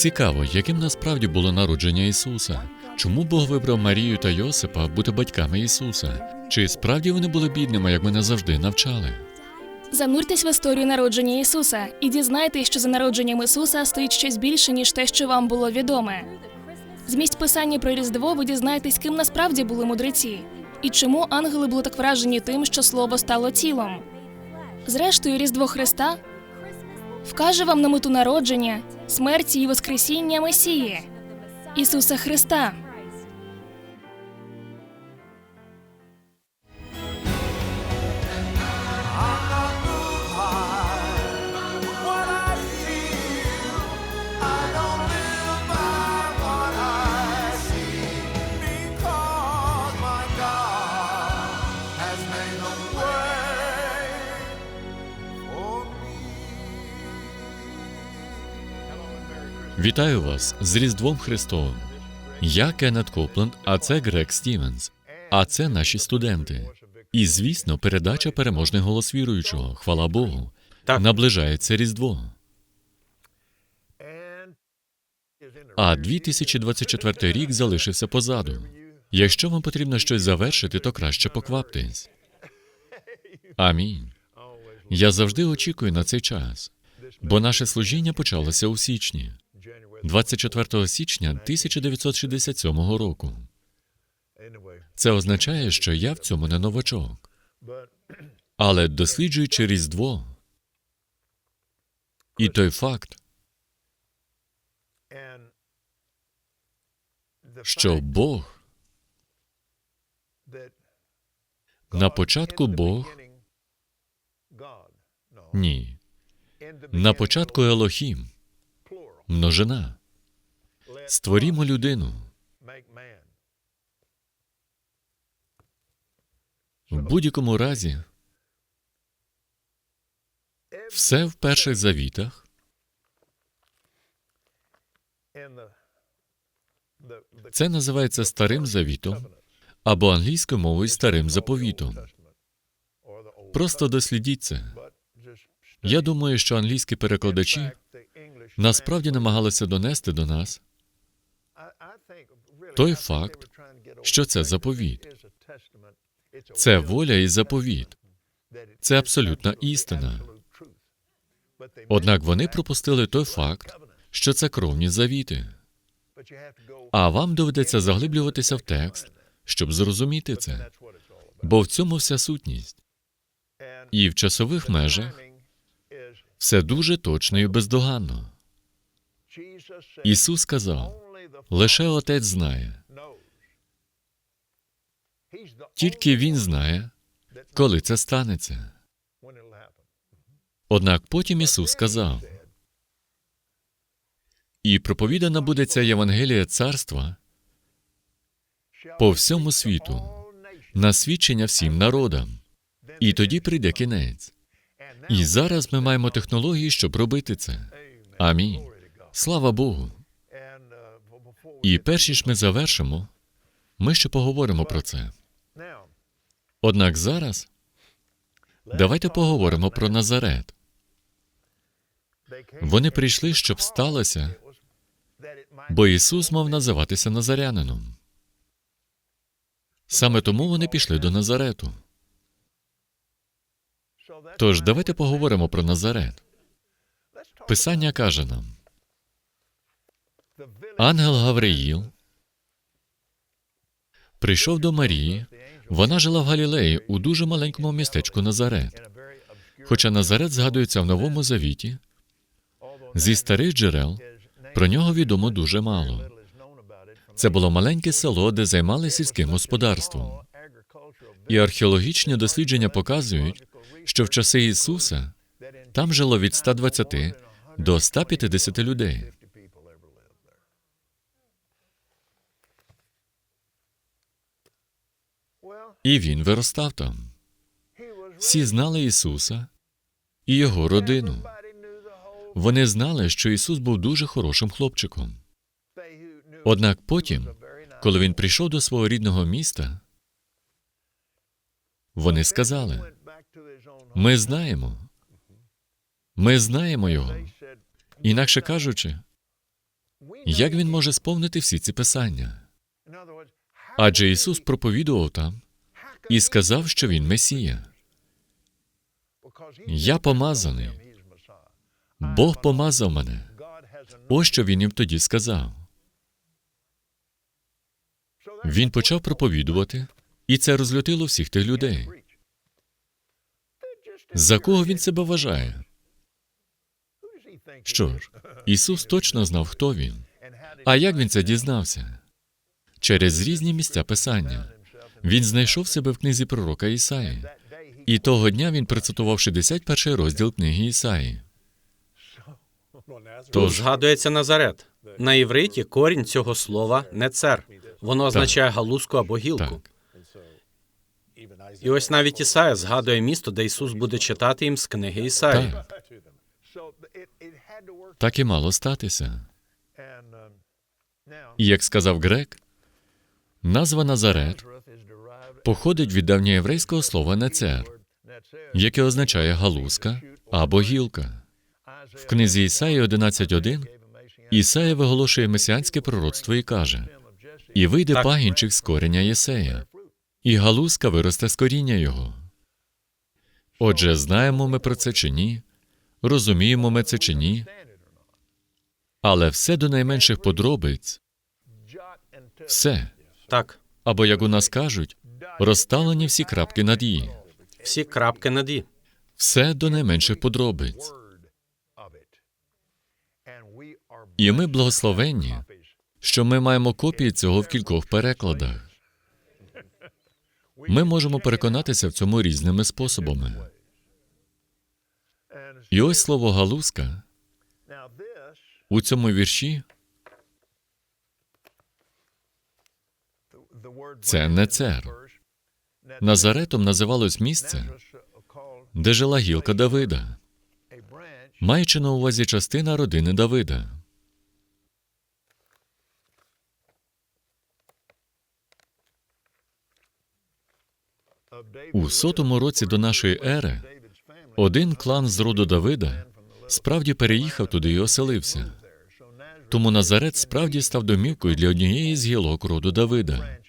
Цікаво, яким насправді було народження Ісуса. Чому Бог вибрав Марію та Йосипа бути батьками Ісуса? Чи справді вони були бідними, як мене завжди навчали? Зануртесь в історію народження Ісуса і дізнайтесь, що за народженням Ісуса стоїть щось більше, ніж те, що вам було відоме. З місць писання про Різдво ви дізнаєтесь, ким насправді були мудреці, і чому ангели були так вражені тим, що слово стало тілом. Зрештою, Різдво Христа вкаже вам на мету народження, смерті і Воскресіння Месії Ісуса Христа. Вітаю вас з Різдвом Христовим. Я Кеннет Копленд, а це Грег Стівенс. А це наші студенти. І, звісно, передача переможний голос віруючого. Хвала Богу. Так. Наближається Різдво. А 2024 рік залишився позаду. Якщо вам потрібно щось завершити, то краще покваптесь. Амінь. Я завжди очікую на цей час, бо наше служіння почалося у січні, 24 січня 1967 року. Це означає, що я в цьому не новачок. Але досліджуючи Різдво і той факт, що Бог на початку Бог ні, на початку Елохім, множина. Створімо людину. В будь-якому разі, все в перших завітах це називається старим завітом або англійською мовою старим заповітом. Просто дослідіть це. Я думаю, що англійські перекладачі насправді намагалися донести до нас, той факт, що це заповіт. Це воля і заповіт. Це абсолютна істина. Однак вони пропустили той факт, що це кровні завіти. А вам доведеться заглиблюватися в текст, щоб зрозуміти це. Бо в цьому вся сутність. І в часових межах все дуже точно і бездоганно. Ісус сказав: лише Отець знає, тільки Він знає, коли це станеться. Однак потім Ісус сказав: і проповідана буде ця Євангелія царства по всьому світу, на свідчення всім народам. І тоді прийде кінець. І зараз ми маємо технології, щоб робити це. Амінь. Слава Богу. І перш ніж ми завершимо, ми ще поговоримо про це. Однак зараз давайте поговоримо про Назарет. Вони прийшли, щоб сталося, бо Ісус мав називатися Назарянином. Саме тому вони пішли до Назарету. Тож давайте поговоримо про Назарет. Писання каже нам: ангел Гавриїл прийшов до Марії. Вона жила в Галілеї у дуже маленькому містечку Назарет. Хоча Назарет згадується в Новому Завіті, зі старих джерел про нього відомо дуже мало. Це було маленьке село, де займалися сільським господарством. І археологічні дослідження показують, що в часи Ісуса там жило від 120 до 150 людей. І він виростав там. Всі знали Ісуса і його родину. Вони знали, що Ісус був дуже хорошим хлопчиком. Однак потім, коли він прийшов до свого рідного міста, вони сказали. Ми знаємо. Ми знаємо його. Інакше кажучи, Як він може сповнити всі ці писання? Адже Ісус проповідував там і сказав, що Він Месія. Я помазаний. Бог помазав мене. Ось що він їм тоді сказав. Він почав проповідувати, і це розлютило всіх тих людей. За кого він себе вважає? Що ж, Ісус точно знав, хто він. А як він це дізнався? Через різні місця писання. Він знайшов себе в книзі пророка Ісаї. І того дня він процитував 61 розділ книги Ісаї. Тут згадується Назарет. На івриті корінь цього слова не цер. Воно означає галузку або гілку. так, І ось навіть Ісая згадує місто, де Ісус буде читати їм з книги Ісаї. так, так і мало статися. І як сказав Грек, назва Назарет походить від давньоєврейського слова нецер, яке означає галузка або гілка. В книзі Ісаї 11.1 Ісая виголошує месіанське пророцтво і каже: І вийде пагінчик з кореня Єсея, і галузка виросте з коріння його. Отже, знаємо ми про це чи ні, розуміємо ми це чи ні, але все до найменших подробиць, все, Так, або як у нас кажуть, розставлені всі крапки над «і». всі крапки над «і». все до найменших подробиць. І ми благословенні, що ми маємо копії цього в кількох перекладах. Ми можемо переконатися в цьому різними способами. І ось слово галузка у цьому вірші Це не цер. Назаретом називалось місце, де жила гілка Давида, маючи на увазі частина родини Давида. У сотому році до нашої ери один клан з роду Давида справді переїхав туди і оселився. Тому Назарет справді став домівкою для однієї з гілок роду Давида.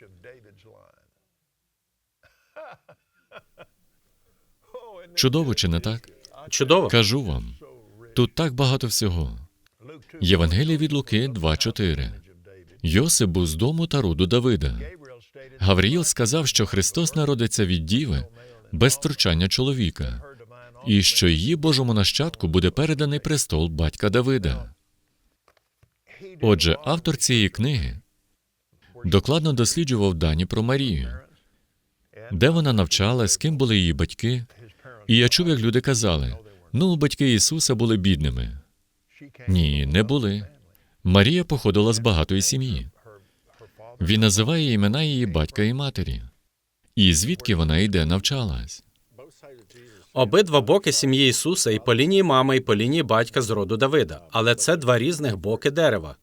Чудово, чи не так? Чудово. Кажу вам, тут так багато всього. Євангелія від Луки 2.4. Йосип був з дому та роду Давида. Гавриїл сказав, що Христос народиться від діви без втручання чоловіка, і що її Божому нащадку буде переданий престол батька Давида. Отже, автор цієї книги докладно досліджував дані про Марію, де вона навчалась, з ким були її батьки. І я чув, як люди казали: ну, батьки Ісуса були бідними. Ні, не були. Марія походила з багатої сім'ї. Він називає імена її батька і матері. І звідки вона йде навчалась? Обидва боки сім'ї Ісуса і по лінії мами, і по лінії батька з роду Давида. Але це два різних боки дерева.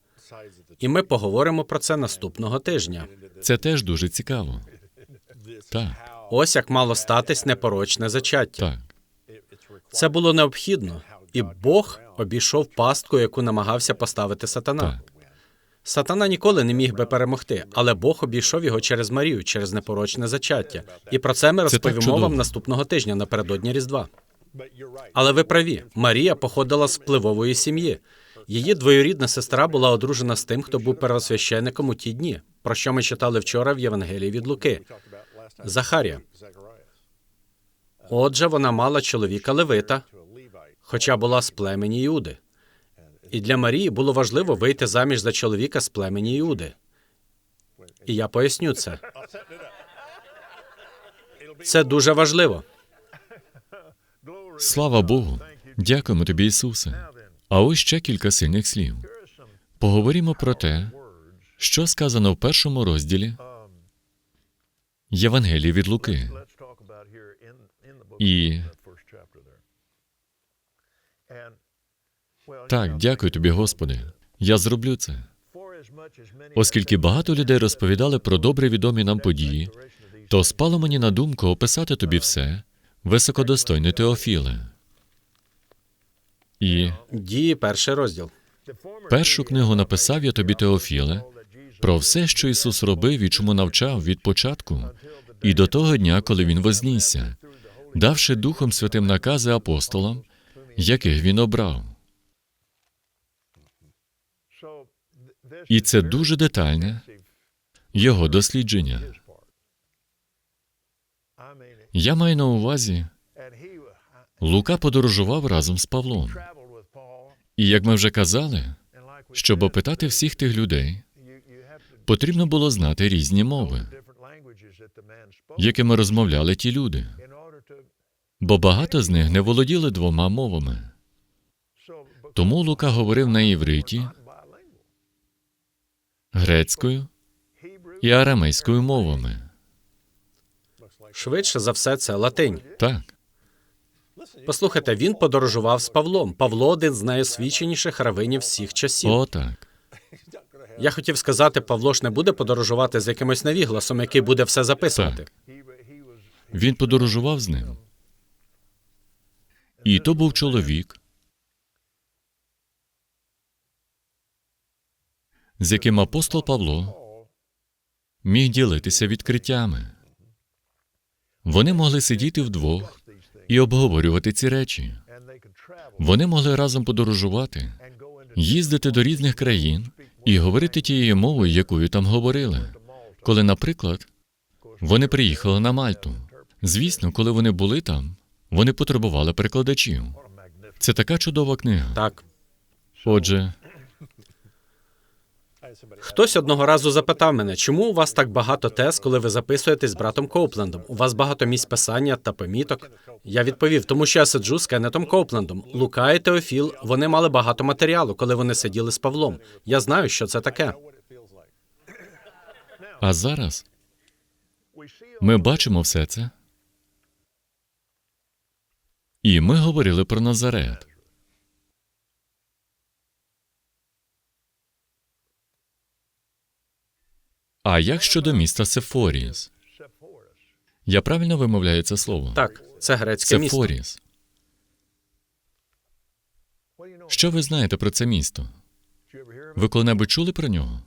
І ми поговоримо про це наступного тижня. Це теж дуже цікаво. Так, Ось як мало статись непорочне зачаття. так. Це було необхідно, і Бог обійшов пастку, яку намагався поставити сатана. Так. Сатана ніколи не міг би перемогти, але Бог обійшов його через Марію, через непорочне зачаття. І про це ми розповімо чудово. вам наступного тижня напередодні Різдва. Але ви праві, Марія походила з впливової сім'ї. Її двоюрідна сестра була одружена з тим, хто був первосвященником у ті дні, про що ми читали вчора в Євангелії від Луки. Захарія. Отже, вона мала чоловіка Левита, хоча була з племені Іуди. І для Марії було важливо вийти заміж за чоловіка з племені Іуди. І я поясню це. Це дуже важливо. Слава Богу. Дякуємо тобі, Ісусе. А ось ще кілька сильних слів. Поговоримо про те, що сказано в першому розділі Євангелії від Луки. І так, дякую тобі, Господи. Я зроблю це. Оскільки багато людей розповідали про добре відомі нам події, то спало мені на думку описати тобі все, високодостойний Теофіле. І Дії, перший розділ. Першу книгу написав я тобі, Теофіле, про все, що Ісус робив і чому навчав від початку, і до того дня, коли Він вознісся, давши Духом Святим накази апостолам, яких він обрав. І це дуже детальне його дослідження. Я маю на увазі, Лука подорожував разом з Павлом. І як ми вже казали, щоб опитати всіх тих людей, потрібно було знати різні мови, якими розмовляли ті люди, бо багато з них не володіли двома мовами. Тому Лука говорив на івриті, грецькою і арамейською мовами. Швидше за все, це латинь. Так, Послухайте, він подорожував з Павлом. Павло один з найосвіченіших равинів всіх часів. о так. Я хотів сказати, Павло ж не буде подорожувати з якимось навігласом, який буде все записувати. Так. Він подорожував з ним. І то був чоловік, з яким апостол Павло міг ділитися відкриттями. Вони могли сидіти вдвох і обговорювати ці речі. Вони могли разом подорожувати, їздити до різних країн і говорити тією мовою, якою там говорили. Коли, наприклад, вони приїхали на Мальту. Звісно, коли вони були там, вони потребували перекладачів. Це така чудова книга. Так. Отже, Хтось одного разу запитав мене, чому у вас так багато тез, коли ви записуєтесь з братом Коуплендом? У вас багато місць писання та поміток. Я відповів, тому що я сиджу з Кеннетом Коуплендом. Лука і Теофіл вони мали багато матеріалу, коли вони сиділи з Павлом. Я знаю, що це таке. а зараз ми бачимо все це. І ми говорили про Назарет. А як щодо міста Сефоріс? Я правильно вимовляю це слово? Так, це грецьке місто. Сефоріс. Що ви знаєте про це місто? Ви коли-небудь чули про нього?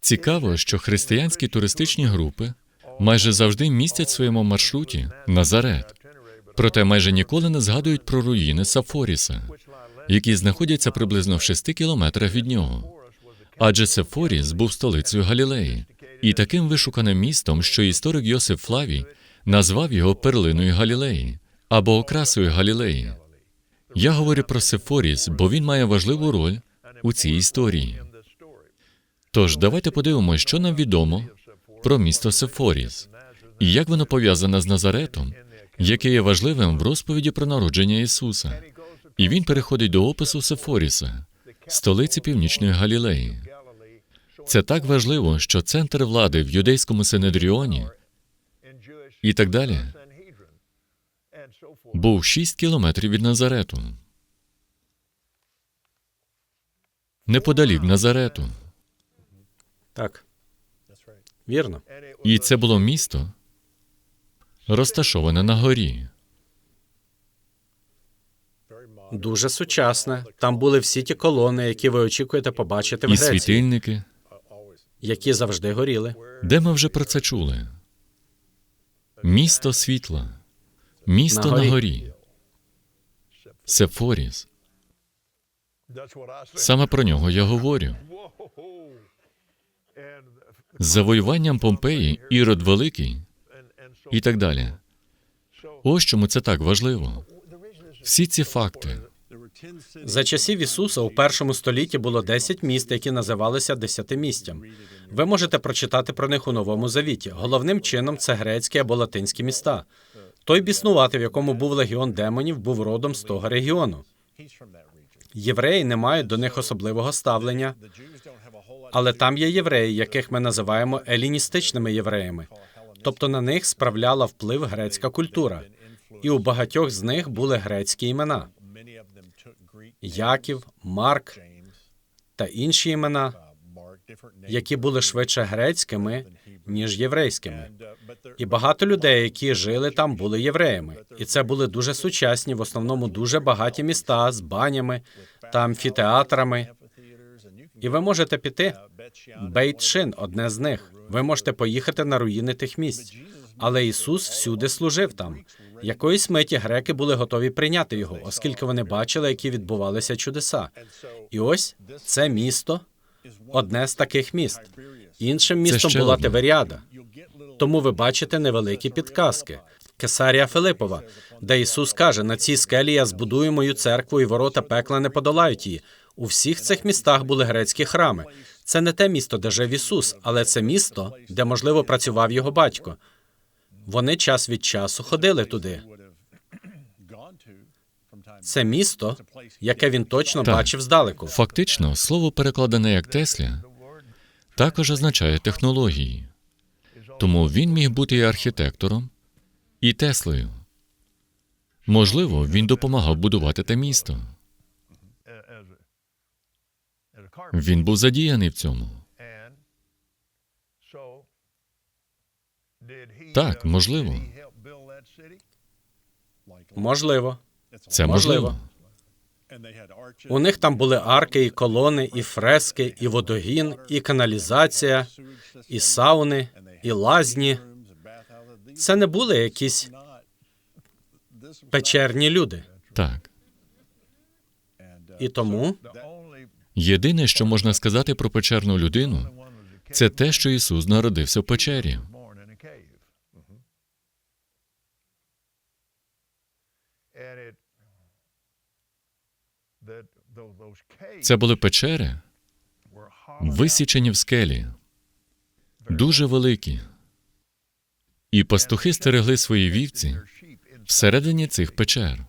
Цікаво, що християнські туристичні групи майже завжди містять в своєму маршруті Назарет. Проте майже ніколи не згадують про руїни Сафоріса, які знаходяться приблизно в шести кілометрах від нього. Адже Сефоріс був столицею Галілеї і таким вишуканим містом, що історик Йосиф Флавій назвав його перлиною Галілеї або окрасою Галілеї. Я говорю про Сефоріс, бо він має важливу роль у цій історії. Тож давайте подивимося, що нам відомо про місто Сефоріс і як воно пов'язане з Назаретом, яке є важливим в розповіді про народження Ісуса. І він переходить до опису Сефоріса, столиці північної Галілеї. Це так важливо, що центр влади в юдейському Синедріоні і так далі був 6 кілометрів від Назарету. Неподалік Назарету. Так. Вірно. І це було місто, розташоване на горі. Дуже сучасне. Там були всі ті колони, які ви очікуєте побачити в І Греції, світильники. які завжди горіли. Де ми вже про це чули? Місто світла, місто На на горі. горі. Сефоріс. Саме про нього я говорю. З завоюванням Помпеї, Ірод Великий і так далі. Ось чому це так важливо. Всі ці факти. За часів Ісуса у першому столітті було 10 міст, які називалися десятимістям. Ви можете прочитати про них у новому завіті. Головним чином це грецькі або латинські міста. Той біснувати, в якому був легіон демонів, був родом з того регіону. Євреї не мають до них особливого ставлення, але там є євреї, яких ми називаємо еліністичними євреями. Тобто на них справляла вплив грецька культура, і у багатьох з них були грецькі імена. Яків, Марк та інші імена які були швидше грецькими, ніж єврейськими. І багато людей, які жили там, були євреями. І це були дуже сучасні, в основному дуже багаті міста з банями та амфітеатрами. І ви можете піти. Бейт-Шин – одне з них. Ви можете поїхати на руїни тих місць. Але Ісус всюди служив там. Якоїсь миті греки були готові прийняти його, оскільки вони бачили, які відбувалися чудеса. І ось це місто одне з таких міст. Іншим містом була одне. Тиверіада. Тому ви бачите невеликі підказки. Кесарія Филипова, де Ісус каже: на цій скелі я збудую мою церкву, і ворота пекла не подолають її. У всіх цих містах були грецькі храми. Це не те місто, де жив Ісус, але це місто, де, можливо, працював його батько. Вони час від часу ходили туди. Це місто, яке він точно Так. бачив здалеку. Фактично, слово перекладене як Тесля також означає технології. Тому він міг бути і архітектором, і Теслою. Можливо, він допомагав будувати те місто. Він був задіяний в цьому. He, Так, uh, можливо. Можливо, Це Можливо. у них там були арки, і колони, і фрески, і водогін, і каналізація, і сауни, і лазні. Це не були якісь печерні люди. Так. І тому Єдине, що можна сказати про печерну людину, це те, що Ісус народився в печері. Це були печери, висічені в скелі, дуже великі. І пастухи стерегли свої вівці всередині цих печер.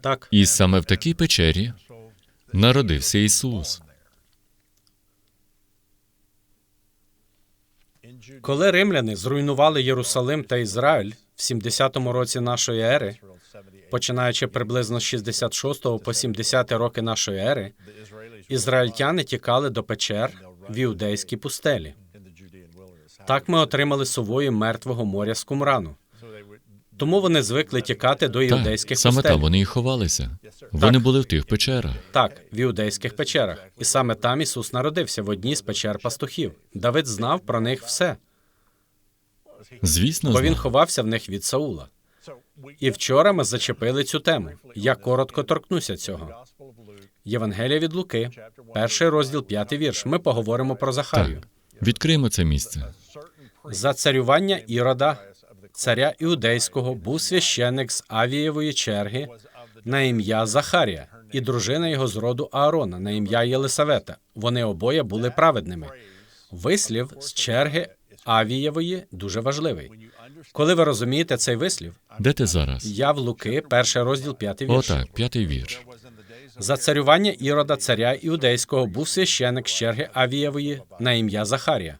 так, І саме в такій печері народився Ісус. коли римляни зруйнували Єрусалим та Ізраїль в 70-му році нашої ери, починаючи приблизно з 66 по 70 роки нашої ери, ізраїльтяни тікали до печер в іудейській пустелі. Так ми отримали сувою мертвого моря з кумрану. Тому вони звикли тікати до Так, іудейських саме пустель. там вони і ховалися. Вони були в тих печерах. Так, в іудейських печерах. І саме там Ісус народився в одній з печер пастухів. Давид знав про них все, Звісно, бо він знав. ховався в них від Саула. І вчора ми зачепили цю тему. Я коротко торкнуся цього. Євангелія від Луки, перший розділ, п'ятий вірш. Ми поговоримо про Захарію. Так. Відкриємо це місце. За царювання Ірода, царя іудейського, був священник з Авієвої черги на ім'я Захарія, і дружина його з роду Аарона на ім'я Єлисавета. Вони обоє були праведними. Вислів з черги Авієвої дуже важливий. Коли ви розумієте цей вислів, Де ти зараз? я в Луки, перший розділ, п'ятий вірш. Отак, п'ятий вірш. За царювання Ірода, царя іудейського, був священик з черги Авієвої на ім'я Захарія.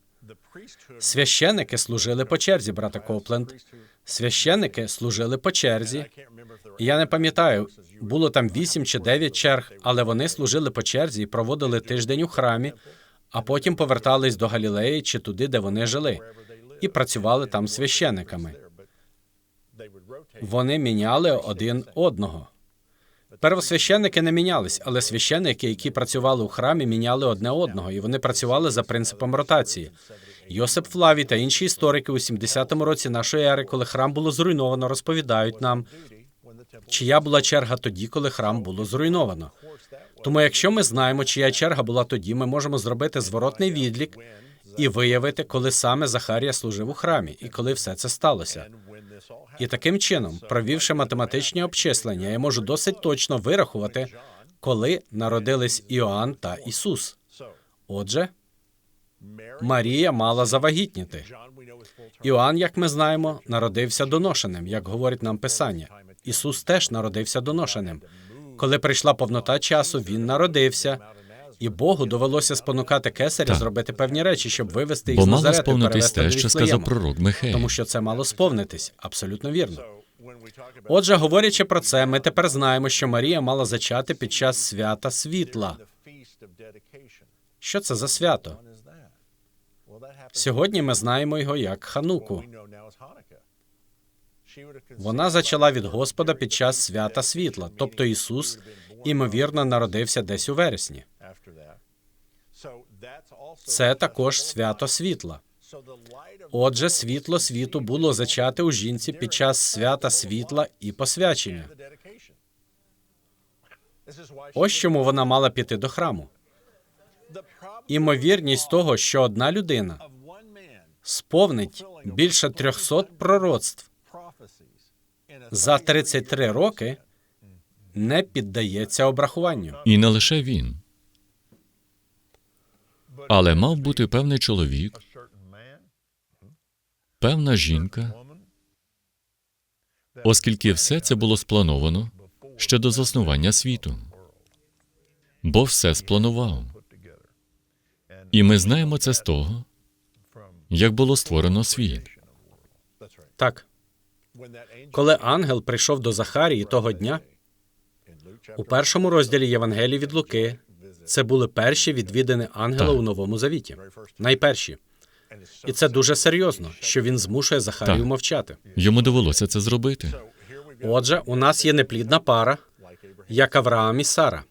Священики служили по черзі, брате Копленд. Священики служили по черзі. Я не пам'ятаю, було там вісім чи дев'ять черг, але вони служили по черзі і проводили тиждень у храмі, а потім повертались до Галілеї чи туди, де вони жили, і працювали там священиками. Вони міняли один одного. Первосвященники не мінялись, але священники, які працювали у храмі, міняли одне одного, і вони працювали за принципом ротації. Йосип Флавій та інші історики у 70-му році нашої ери, коли храм було зруйновано, розповідають нам, чия була черга тоді, коли храм було зруйновано. Тому, якщо ми знаємо, чия черга була тоді, ми можемо зробити зворотний відлік і виявити, коли саме Захарія служив у храмі, і коли все це сталося. І таким чином, провівши математичні обчислення, я можу досить точно вирахувати, коли народились Іоанн та Ісус. Отже, Марія мала завагітніти. Іоанн, як ми знаємо, народився доношеним, як говорить нам Писання. Ісус теж народився доношеним. Коли прийшла повнота часу, він народився, і Богу довелося спонукати кесаря зробити певні речі, щоб вивести їх Бо з мало Назарету сповнитись те, що сказав пророк Михей. тому що це мало сповнитись. Абсолютно вірно. Отже, говорячи про це, ми тепер знаємо, що Марія мала зачати під час свята світла. Що це за свято? Сьогодні ми знаємо його як Хануку. Вона зачала від Господа під час свята світла, тобто Ісус, імовірно, народився десь у вересні. Це також свято світла. Отже, світло світу було зачате у жінці під час свята світла і посвячення. Ось чому вона мала піти до храму. Імовірність того, що одна людина сповнить більше 300 пророцтв за 33 роки, не піддається обрахуванню. І не лише він. Але мав бути певний чоловік, певна жінка, оскільки все це було сплановано ще до заснування світу. Бо все спланував. І ми знаємо це з того, як було створено світ. Так, коли ангел прийшов до Захарії того дня, у першому розділі Євангелії від Луки це були перші відвідини ангела Так. у Новому Завіті. Найперші. І це дуже серйозно, що він змушує Захарію Так. мовчати. Йому довелося це зробити. Отже, у нас є неплідна пара, як Авраам і Сара.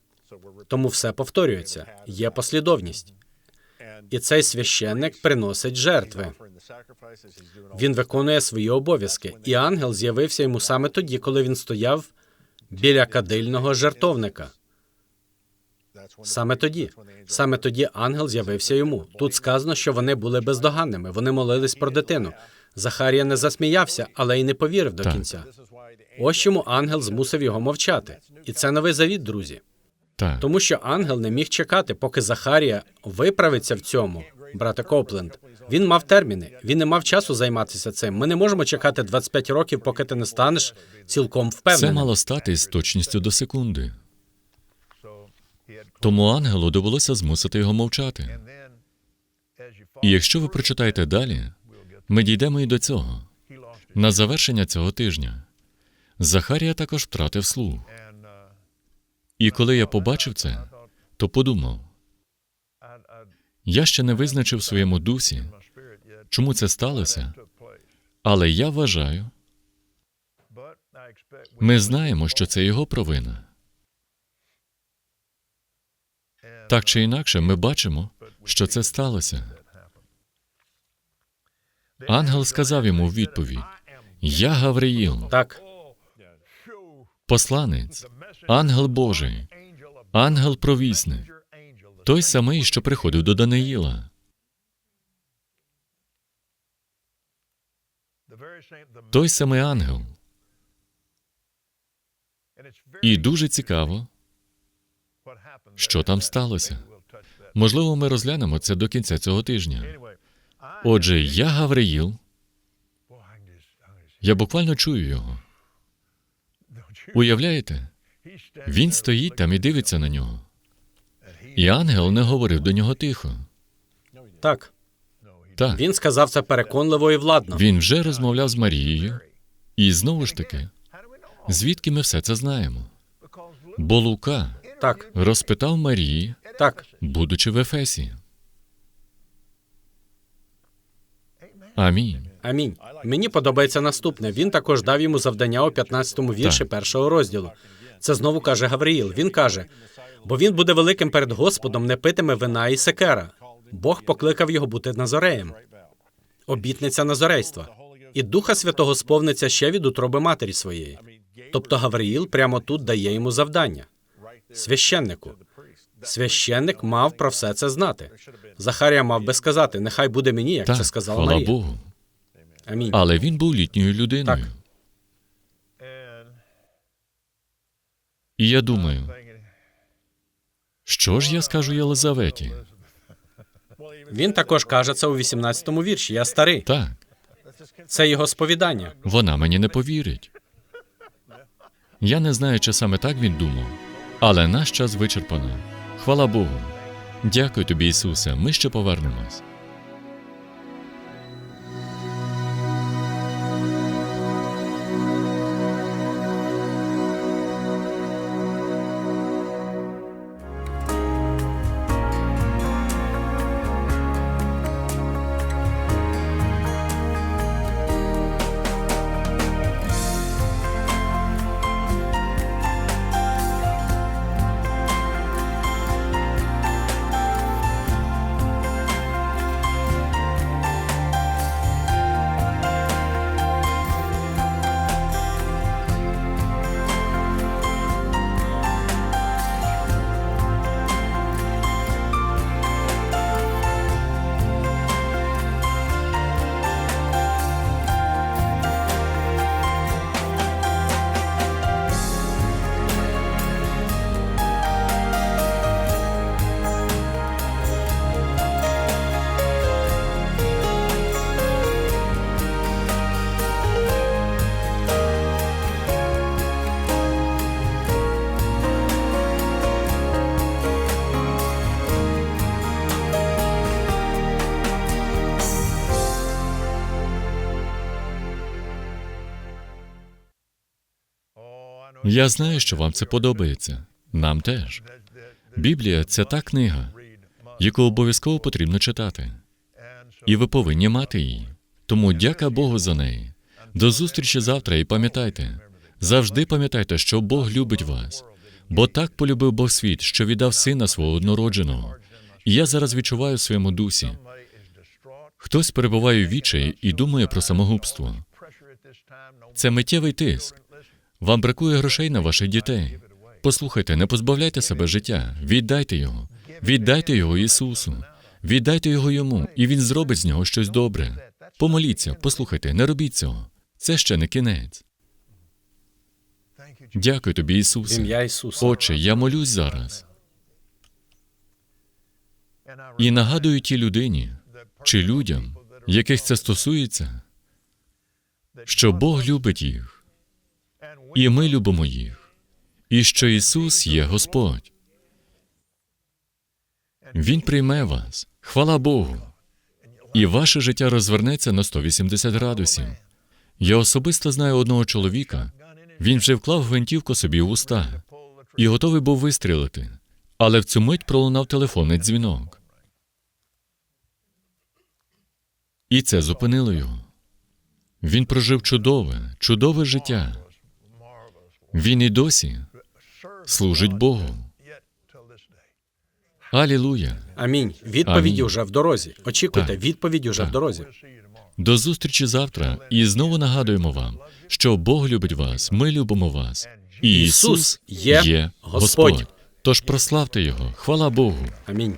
Тому все повторюється, є послідовність. І цей священник приносить жертви. Він виконує свої обов'язки, і ангел з'явився йому саме тоді, коли він стояв біля кадильного жертовника. Саме тоді, саме тоді ангел з'явився йому. Тут сказано, що вони були бездоганними. Вони молились про дитину. Захарія не засміявся, але й не повірив до кінця. Ось чому ангел змусив його мовчати. І це новий завіт, друзі. Так, Тому що ангел не міг чекати, поки Захарія виправиться в цьому, брате Копленд. Він мав терміни, він не мав часу займатися цим. Ми не можемо чекати 25 років, поки ти не станеш цілком це мало стати з точністю до секунди. Тому ангелу довелося змусити його мовчати. І якщо ви прочитаєте далі, ми дійдемо і до цього. На завершення цього тижня Захарія також втратив слух. І коли я побачив це, то подумав: я ще не визначив в своєму дусі, чому це сталося, але я вважаю, ми знаємо, що це його провина. Так чи інакше, ми бачимо, що це сталося. Ангел сказав йому в відповідь: Я Гавриїл, Так, посланець, ангел Божий, ангел провісник, той самий, що приходив до Даниїла. Той самий ангел. І дуже цікаво, що там сталося. Можливо, ми розглянемо це до кінця цього тижня. Отже, я Гавриїл, я буквально чую його. Уявляєте? Він стоїть там і дивиться на нього. І ангел не говорив до нього тихо. так. Так, Він сказав це переконливо і владно. він вже розмовляв з Марією, і знову ж таки, звідки ми все це знаємо? Бо Лука Так, розпитав Марії, так. будучи в Ефесі. Амінь. Амінь. Мені подобається наступне. Він також дав йому завдання у 15-му вірші Так. першого розділу. Це знову каже Гавриїл. Він каже: бо він буде великим перед Господом, не питиме вина і секера. Бог покликав його бути назореєм. Обітниця назорейства. І Духа Святого сповниться ще від утроби матері своєї. Тобто Гавриїл прямо тут дає йому завдання. Священнику. Священник мав про все це знати. Захарія мав би сказати: нехай буде мені, як це Так, сказала хвала Марія. Богу. Амінь. Але він був літньою людиною. Так. І я думаю, що ж я скажу Єлизаветі? Він також каже це у 18-му вірші. Я старий. Так, Це його сповідання. вона мені не повірить. Я не знаю, чи саме так він думав, але наш час вичерпано. Хвала Богу. Дякую тобі, Ісусе. Ми ще повернемось. Я знаю, що вам це подобається. Нам теж. Біблія це та книга, яку обов'язково потрібно читати. І ви повинні мати її. Тому дяка Богу за неї. До зустрічі завтра і пам'ятайте, завжди пам'ятайте, що Бог любить вас. Бо так полюбив Бог світ, що віддав сина свого однородженого. І я зараз відчуваю в своєму дусі. Хтось перебуває в відчаї і думає про самогубство. Це миттєвий тиск. Вам бракує грошей на ваших дітей. Послухайте, не позбавляйте себе життя, віддайте його, віддайте його Ісусу, віддайте його йому, і Він зробить з нього щось добре. Помоліться, послухайте, не робіть цього. Це ще не кінець. Дякую тобі, Ісусе. Отче, я молюсь зараз і нагадую тій людині чи людям, яких це стосується, що Бог любить їх, і ми любимо їх, і що Ісус є Господь. Він прийме вас, хвала Богу, і ваше життя розвернеться на 180 градусів. Я особисто знаю одного чоловіка. Він вже вклав гвинтівку собі в уста і готовий був вистрілити. Але в цю мить пролунав телефонний дзвінок. І це зупинило його. Він прожив чудове, чудове життя. Він і досі служить Богу. Алілуя! Амінь. Відповіді Амінь. вже в дорозі. Очікуйте, Так. відповіді вже в Так. дорозі. До зустрічі завтра. І знову нагадуємо вам, що Бог любить вас, ми любимо вас. І Ісус є. Господь. Тож прославте Його. Хвала Богу. Амінь.